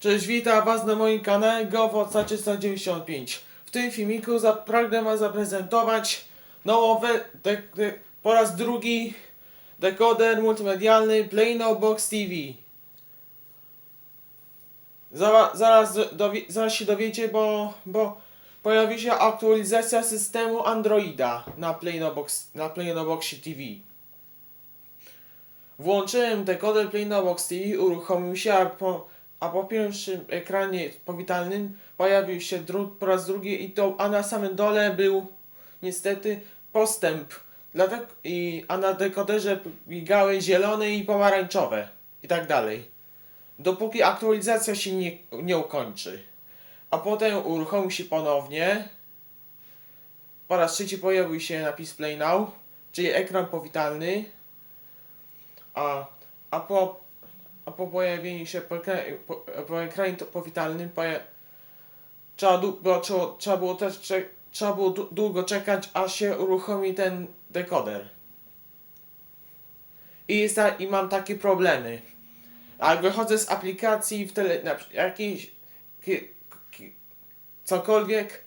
Cześć, witam was na moim kanale GoWoca 395. W tym filmiku za, pragnę zaprezentować nowy, po raz drugi dekoder multimedialny Plano Box TV. Zara, zaraz, zaraz się dowiecie, bo, bo pojawi się aktualizacja systemu Androida na Plano Box, na Plano Boxie TV. Włączyłem dekoder Playnobox TV, uruchomił się, po, a po pierwszym ekranie powitalnym pojawił się dru, po raz drugi i to, a na samym dole był niestety postęp. Dlatego, i, a na dekoderze migały zielone i pomarańczowe i tak dalej. Dopóki aktualizacja się nie, nie ukończy. A potem uruchomił się ponownie. Po raz trzeci pojawił się napis Play Now, czyli ekran powitalny. A, a, po, a po pojawieniu się po, po, powitalnym poja- trzeba, było, trzeba, trzeba było też cze- trzeba było długo czekać, aż się uruchomi ten dekoder. I, jest I mam takie problemy. A jak wychodzę z aplikacji w tele, na, jakiejś ki, ki, cokolwiek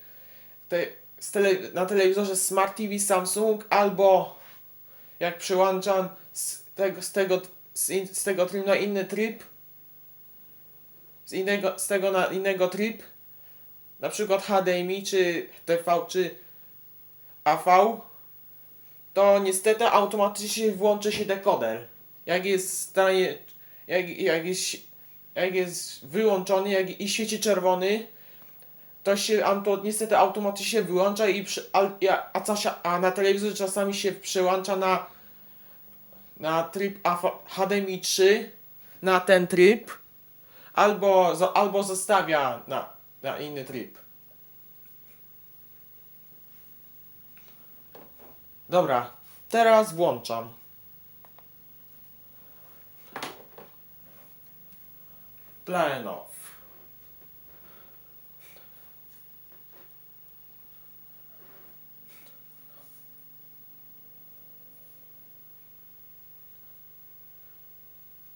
te, tele, na telewizorze Smart TV Samsung albo jak przyłączam z tego, z tego, z, in, z tego trybu na inny tryb, z, innego, z tego na innego tryb, na przykład HDMI, czy TV, czy AV, to niestety automatycznie włączy się dekoder. Jak jest stanie, jak, jak, jest, jak jest wyłączony jak, i świeci czerwony, to się to niestety automatycznie wyłącza i przy, a, a, a, a na telewizorze czasami się przełącza na na tryb HDMI 3 na ten tryb albo, albo zostawia na, na inny tryb. Dobra, teraz włączam. Plan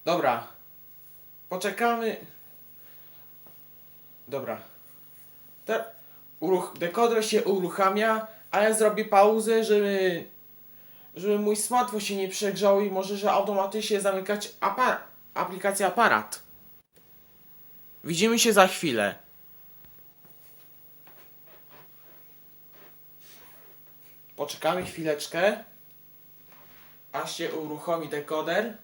Dobra. Poczekamy. Dobra. Te, uruch, dekoder się uruchamia, a ja zrobię pauzę, żeby, żeby mój smartfon się nie przegrzał i może, że automatycznie zamykać apar aplikację aparat. Widzimy się za chwilę. Poczekamy chwileczkę, aż się uruchomi dekoder.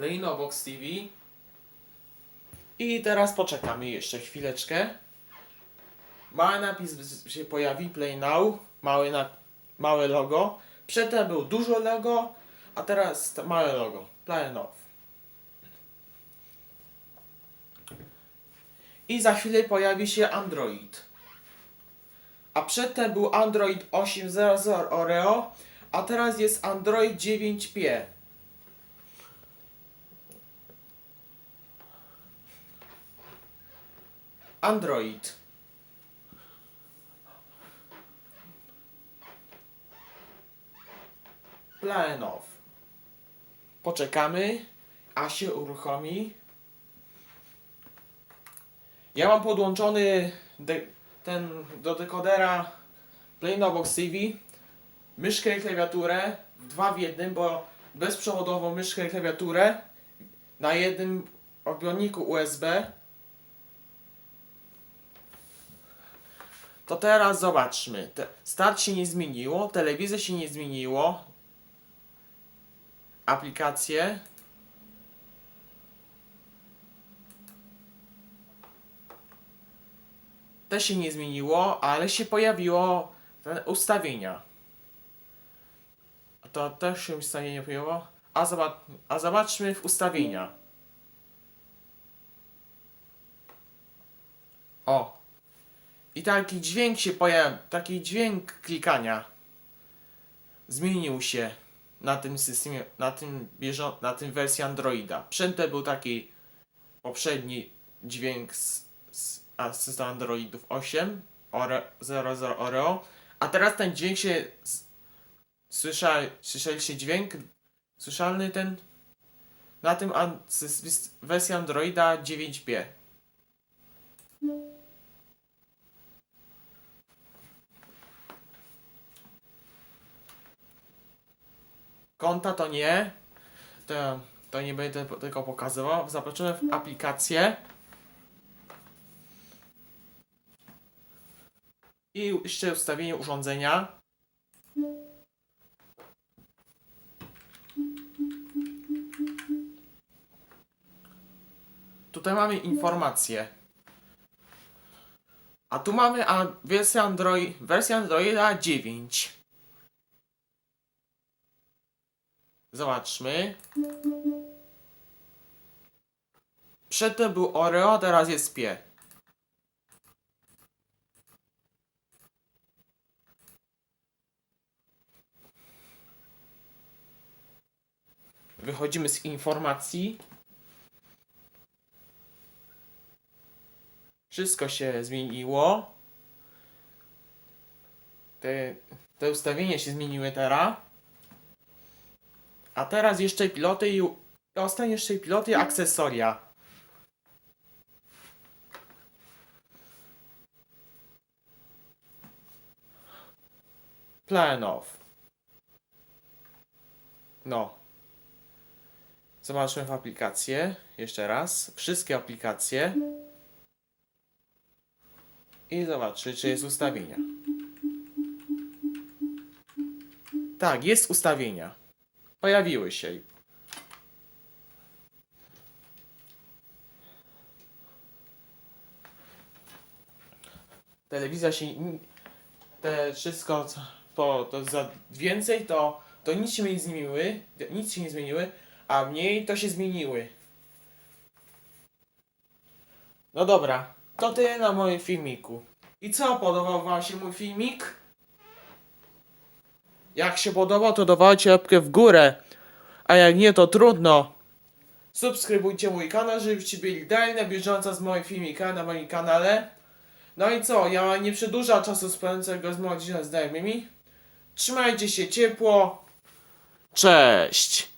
Playno Box TV. I teraz poczekamy jeszcze chwileczkę. Mały napis się pojawi, Play Now, mały na, małe logo. Przedtem był dużo logo, a teraz małe logo, Play Now. I za chwilę pojawi się Android. A przedtem był Android 8.0.0 Oreo, a teraz jest Android 9P. Android. Plan off. Poczekamy, a się uruchomi. Ja mam podłączony ten do dekodera Planobox TV myszkę i klawiaturę dwa w jednym, bo bezprzewodową myszkę i klawiaturę na jednym odbiorniku USB To teraz zobaczmy. Te, start się nie zmieniło, telewizja się nie zmieniło. Aplikacje. Też się nie zmieniło, ale się pojawiło ustawienia. To też się ustawienie pojawiło. A, a zobaczmy w ustawienia. I taki dźwięk się pojawił, taki dźwięk klikania zmienił się na tym systemie, na tym na tym wersji Androida. Przedtem był taki poprzedni dźwięk z, z, z Androidów 8, Ore, 00 Oreo, a teraz ten dźwięk się z, słysza, słyszeliście dźwięk? Słyszalny ten na tym an- wersja Androida 9b. Konta to nie. To, to nie będę tego pokazywał. Zobaczymy w aplikację. I jeszcze ustawienie urządzenia. Tutaj mamy informacje. A tu mamy wersję Android, wersję Androida 9. Zobaczmy. Przedtem był Oreo, teraz jest Pie. Wychodzimy z informacji. Wszystko się zmieniło. Te, te ustawienia się zmieniły teraz. A teraz jeszcze piloty i ostatnie jeszcze piloty i akcesoria. Plan off. No. Zobaczmy w aplikację. Jeszcze raz. Wszystkie aplikacje. I zobaczmy, czy jest ustawienia. Tak, jest ustawienia. Pojawiły się. Telewizja się. Te wszystko, co- to, to za więcej, to, to nic się nie zmieniły. Nic się nie zmieniły, a mniej to się zmieniły. No dobra, to tyle na moim filmiku. I co, podobał Wam się mój filmik? Jak się podobał, to dawajcie łapkę w górę. A jak nie, to trudno. Subskrybujcie mój kanał, żebyście byli dalej na bieżąco z moimi filmikami na moim kanale. No i co, ja nie przedłużam czasu spędzonego z moimi znajomymi. Trzymajcie się ciepło. Cześć!